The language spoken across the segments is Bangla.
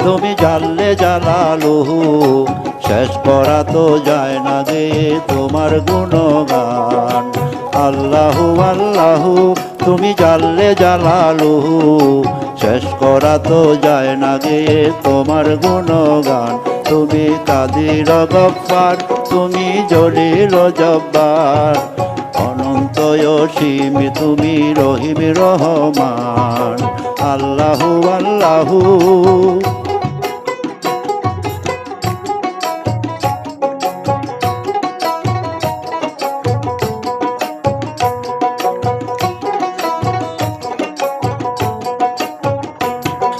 তুমি জানলে জালালুহু শেষ করা তো যায় না গে তোমার গুণগান। আল্লাহু আল্লাহু, তুমি জানলে জালালুহু শেষ করা তো যায় না গে তোমার গুণগান। তুমি কাদির গফ্ফার তুমি জলিল জব্বার। অনন্ত অসীম তুমি রহিম রহমান। আল্লাহু আল্লাহু।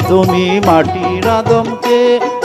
তুমি মাটির আদমকে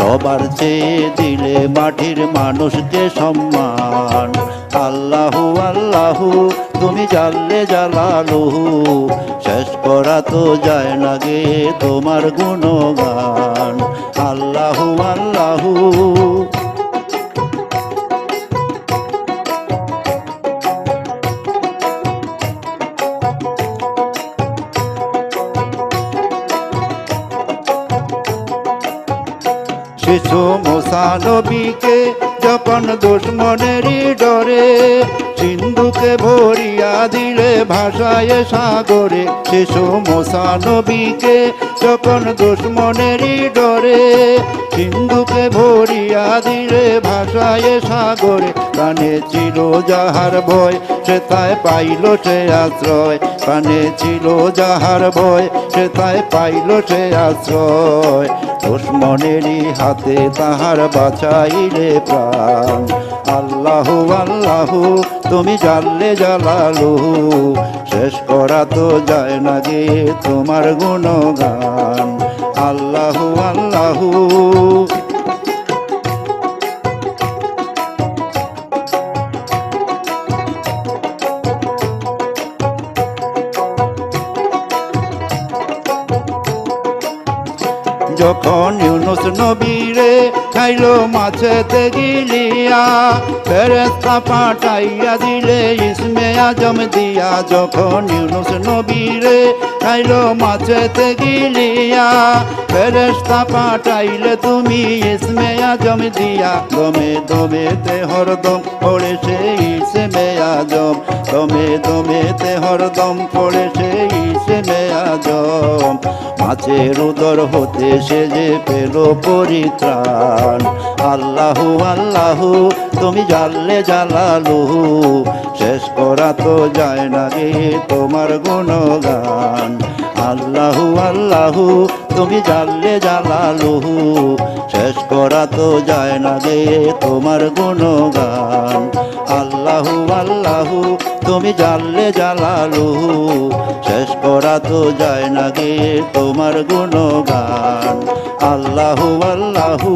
সবার চেয়ে দিলে মাটির মানুষকে সম্মান। আল্লাহু আল্লাহু, তুমি জানলে জালালুহু শেষ করা তো যায় না গে তোমার গুণগান। আল্লাহু আল্লাহু শিশু মোসানবীকে যখন দুশ্মনেরই ডরে সিন্ধুকে ভরিয়া দিলে ভাষায় সাগরে শিশু মোসানবীকে যখন দুশ্মনেরই ডরে, সিন্ধুকে ভরিয়া দিলে ভাষায় সাগরে, কানে ছিল যাহার ভয়, সে তাই পাইল সে আশ্রয়। কানে ছিল যাহার ভয়, সে তাই পাইল সে আশ্রয়। দুশ্মনেরই হাতে তাহার বাঁচাইলে প্রাণ। আল্লাহু আল্লাহু তুমি জানলে জালালু, শেষ করা তো যায় না যে তোমার গুণগান। আল্লাহু আল্লাহু। যখন ইউনুস নবীরে খাইল মাছেতে গিলিয়া ফেরেস্তা পাঠাইয়া দিলে, ইসমে আজম দিয়া যখন ইউনুস নবীরে খাইল মাছেতে গিলিয়া ফেরেস্তা পাঠাইলে তুমি ইসমে আজম দিয়া দমে দমে তে হরদম পড়ে সেই ইসমে আজম, দমে দমেতে হরদম পড়ে সেই আজম মাছের উদর হতে সে যে পেল পরিত্রাণ। আল্লাহু আল্লাহু, তুমি জানলে জালালু। শেষ করা তো যায় না গে তোমার গুণগান। আল্লাহু আল্লাহু, তুমি জানলে জালালু শেষ করা তো যায় না গে তোমার গুণগান। আল্লাহু আল্লাহু, তুমি জানলে জালালু শেষ করা তো যায় না গে তোমার গুণগান। আল্লাহু আল্লাহু।